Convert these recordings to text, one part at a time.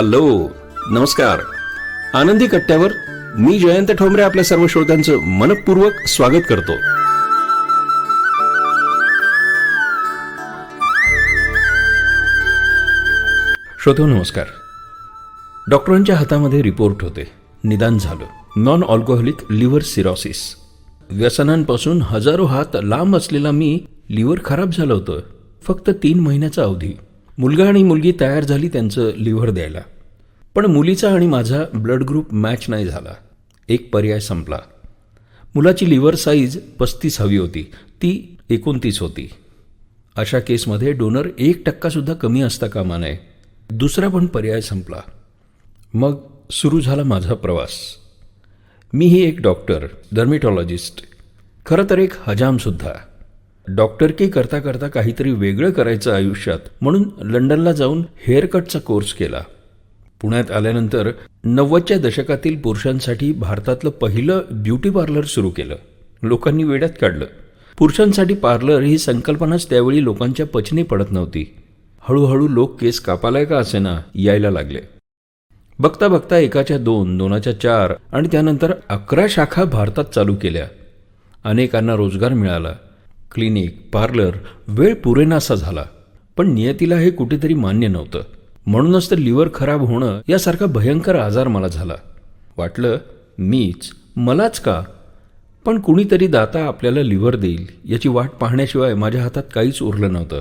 Hello नमस्कार. आनंदी कट्ट्यावर मी जयंत ठोंबरे आपल्या सर्व श्रोत्यांचं मनपूर्वक स्वागत करतो. श्रोतो नमस्कार. डॉक्टरांच्या हातामध्ये रिपोर्ट होते. निदान झालं. नॉन अल्कोहोलिक लिव्हर सिरॉसिस व्यसनांपासून हजारो हात लांब असलेला मी लिव्हर खराब झालं होतं. फक्त तीन महिन्याचा अवधी. मुलगा आणि मुलगी तयार झाली त्यांचं लिव्हर द्यायला. पण मुलीचा आणि माझा ब्लड ग्रुप मॅच नाही झाला. एक पर्याय संपला. मुलाची लिव्हर साईज पस्तीस हवी होती. ती एकोणतीस होती. अशा केसमध्ये डोनर एक टक्कासुद्धा कमी असता कामा नये. दुसरा पण पर्याय संपला. मग सुरू झाला माझा प्रवास. मीही एक डॉक्टर डर्मेटॉलॉजिस्ट. खरं तर एक हजामसुद्धा डॉक्टर की करता करता काहीतरी वेगळं करायचं आयुष्यात म्हणून लंडनला जाऊन हेअरकटचा कोर्स केला. पुण्यात आल्यानंतर नव्वदच्या दशकातील पुरुषांसाठी भारतातलं पहिलं ब्युटी पार्लर सुरू केलं. लोकांनी वेड्यात काढलं. पुरुषांसाठी पार्लर ही संकल्पनाच त्यावेळी लोकांच्या पचनी पडत नव्हती. हळूहळू लोक केस कापालाय का असेना यायला लागले. बघता बघता एकाच्या दोन दोनाच्या चार आणि त्यानंतर अकरा शाखा भारतात चालू केल्या. अनेकांना रोजगार मिळाला. क्लिनिक पार्लर वेळ पुरेनासा झाला. पण नियतीला हे कुठेतरी मान्य नव्हतं. म्हणूनच तर लिव्हर खराब होणं यासारखा भयंकर आजार मला झाला. वाटलं मीच? मलाच का? पण कुणीतरी दाता आपल्याला लिव्हर देईल याची वाट पाहण्याशिवाय माझ्या हातात काहीच उरलं नव्हतं.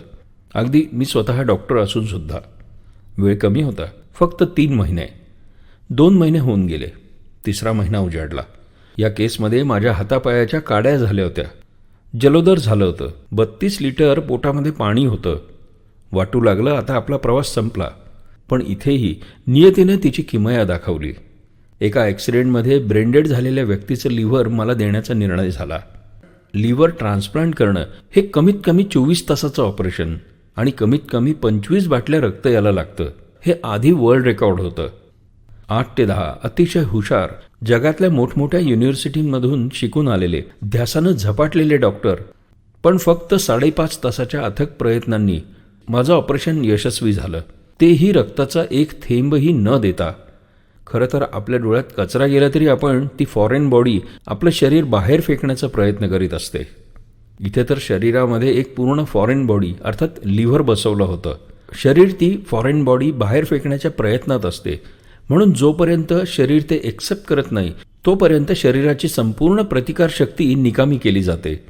अगदी मी स्वतः डॉक्टर असूनसुद्धा वेळ कमी होता फक्त तीन महिने. दोन महिने होऊन गेले. तिसरा महिना उजाडला. या केसमध्ये माझ्या हातापायाच्या काड्या झाल्या होत्या. जलोदर झालं होतं. बत्तीस लिटर पोटामध्ये पाणी होतं. वाटू लागलं आता आपला प्रवास संपला. पण इथेही नियतीने तिची किमया दाखवली. एका ॲक्सिडेंटमध्ये ब्रेंडेड झालेल्या व्यक्तीचं लिव्हर मला देण्याचा निर्णय झाला. लिव्हर ट्रान्सप्लांट करणं हे कमीत कमी चोवीस तासाचं ऑपरेशन आणि कमीत कमी पंचवीस बाटल्या रक्त याला लागतं. हे आधी वर्ल्ड रेकॉर्ड होतं. आठ ते दहा अतिशय हुशार जगातल्या मोठमोठ्या युनिव्हर्सिटींमधून शिकून आलेले ध्यासानं झपाटलेले डॉक्टर पण फक्त साडेपाच तासाच्या अथक प्रयत्नांनी माझं ऑपरेशन यशस्वी झालं. तेही रक्ताचा एक थेंबही न देता. खरं तर आपल्या डोळ्यात कचरा गेला तरी आपण ती फॉरेन बॉडी आपलं शरीर बाहेर फेकण्याचा प्रयत्न करीत असते. इथे तर शरीरामध्ये एक पूर्ण फॉरेन बॉडी अर्थात लिव्हर बसवलं होतं. शरीर ती फॉरेन बॉडी बाहेर फेकण्याच्या प्रयत्नात असते. म्हणून जोपर्यंत शरीर ते एक्सेप्ट करत नाही तोपर्यंत शरीराची संपूर्ण प्रतिकारशक्ती निकामी केली जाते.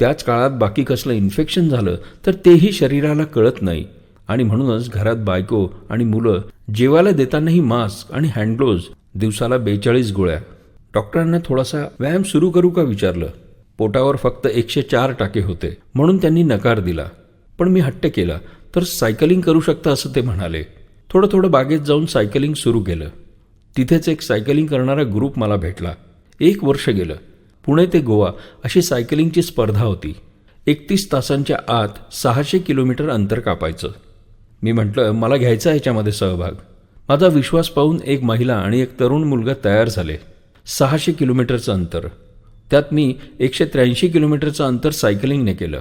त्याच काळात बाकी कसलं इन्फेक्शन झालं तर तेही शरीराला कळत नाही. आणि म्हणूनच घरात बायको आणि मुलं जेवायला देतानाही मास्क आणि हँडग्लोव्ज दिवसाला बेचाळीस गोळ्या. डॉक्टरांना थोडासा व्यायाम सुरू करू का विचारलं. पोटावर फक्त एकशे चार टाके होते. म्हणून त्यांनी नकार दिला. पण मी हट्ट केला. तर सायकलिंग करू शकता असं ते म्हणाले. थोडं थोडं बागेत जाऊन सायकलिंग सुरू केलं. तिथेच एक सायकलिंग करणारा ग्रुप मला भेटला. एक वर्ष गेलं. पुणे ते गोवा अशी सायकलिंगची स्पर्धा होती. एकतीस तासांच्या आत सहाशे किलोमीटर अंतर कापायचं. मी म्हटलं मला घ्यायचा याच्यामध्ये सहभाग. माझा विश्वास पाहून एक महिला आणि एक तरुण मुलगा तयार झाले. सहाशे किलोमीटरचं अंतर. त्यात मी एकशे त्र्याऐंशी किलोमीटरचं अंतर सायकलिंगने केलं.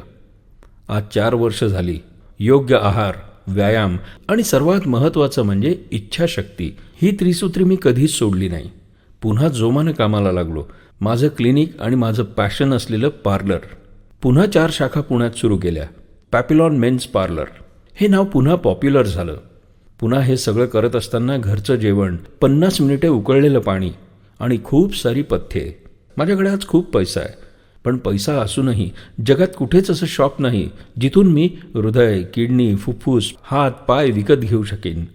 आज चार वर्ष झाली. योग्य आहार व्यायाम आणि सर्वात महत्त्वाचं म्हणजे इच्छाशक्ती. ही त्रिसूत्री मी कधीच सोडली नाही. पुन्हा जोमानं कामाला लागलो. माझं क्लिनिक आणि माझं पॅशन असलेलं पार्लर. पुन्हा चार शाखा पुण्यात सुरू केल्या. Papillon men's parlour. हे नाव पुन्हा पॉप्युलर झालं. पुन्हा हे सगळं करत असताना घरचं जेवण पन्नास मिनिटे उकळलेलं पाणी आणि खूप सारी पथ्ये. माझ्याकडे आज खूप पैसा आहे. पण पैसा असूनही जगात कुठेच असं शॉप नाही जिथून मी हृदय किडनी फुफ्फुस हात पाय विकत घेऊ शकेन.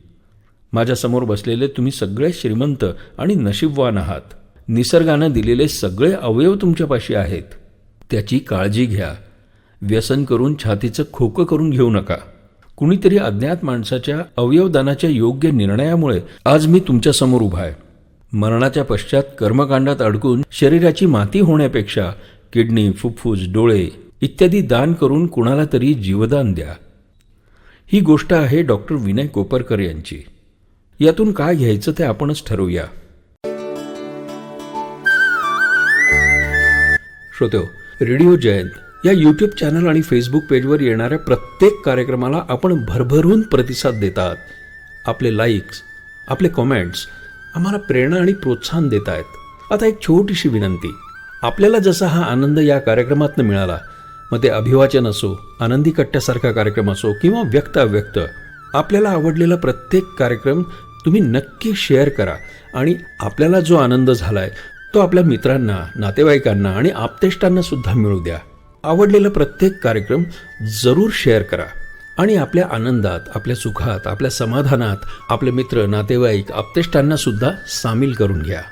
माझ्यासमोर बसलेले तुम्ही सगळे श्रीमंत आणि नशीबवान आहात. निसर्गानं दिलेले सगळे अवयव तुमच्यापाशी आहेत. त्याची काळजी घ्या. व्यसन करून छातीचं खोकं करून घेऊ नका. कुणीतरी अज्ञात माणसाच्या अवयवदानाच्या योग्य निर्णयामुळे आज मी तुमच्यासमोर उभा आहे. मरणाच्या पश्चात कर्मकांडात अडकून शरीराची माती होण्यापेक्षा किडनी फुफ्फुस डोळे इत्यादी दान करून कुणाला तरी जीवदान द्या. ही गोष्ट आहे डॉक्टर विनय कोपरकर यांची. यातून काय घ्यायचं ते आपणच ठरवूया. श्रोतो हो, रेडिओ जयंत या यूट्यूब चॅनल आणि फेसबुक पेजवर येणाऱ्या प्रत्येक कार्यक्रमाला आपण भरभरून प्रतिसाद देतात. आपले लाईक्स आपले कॉमेंट्स आम्हाला प्रेरणा आणि प्रोत्साहन देत आहेत आता एक छोटीशी विनंती. आपल्याला जसा हा आनंद या कार्यक्रमातनं मिळाला मग ते अभिवाचन असो आनंदी कट्ट्यासारखा कार्यक्रम असो किंवा व्यक्त अव्यक्त आपल्याला आवडलेला प्रत्येक कार्यक्रम तुम्ही नक्की शेअर करा आणि आपल्याला जो आनंद झालाय तो आपल्या मित्रांना नातेवाईकांना आणि आपतेष्टांना सुद्धा मिळू द्या. आवडलेला प्रत्येक कार्यक्रम जरूर शेअर करा आणि आपल्या आनंदात आपल्या सुखात आपल्या समाधानात आपले मित्र नातेवाईक आपतेष्टांना सुद्धा सामील करून घ्या.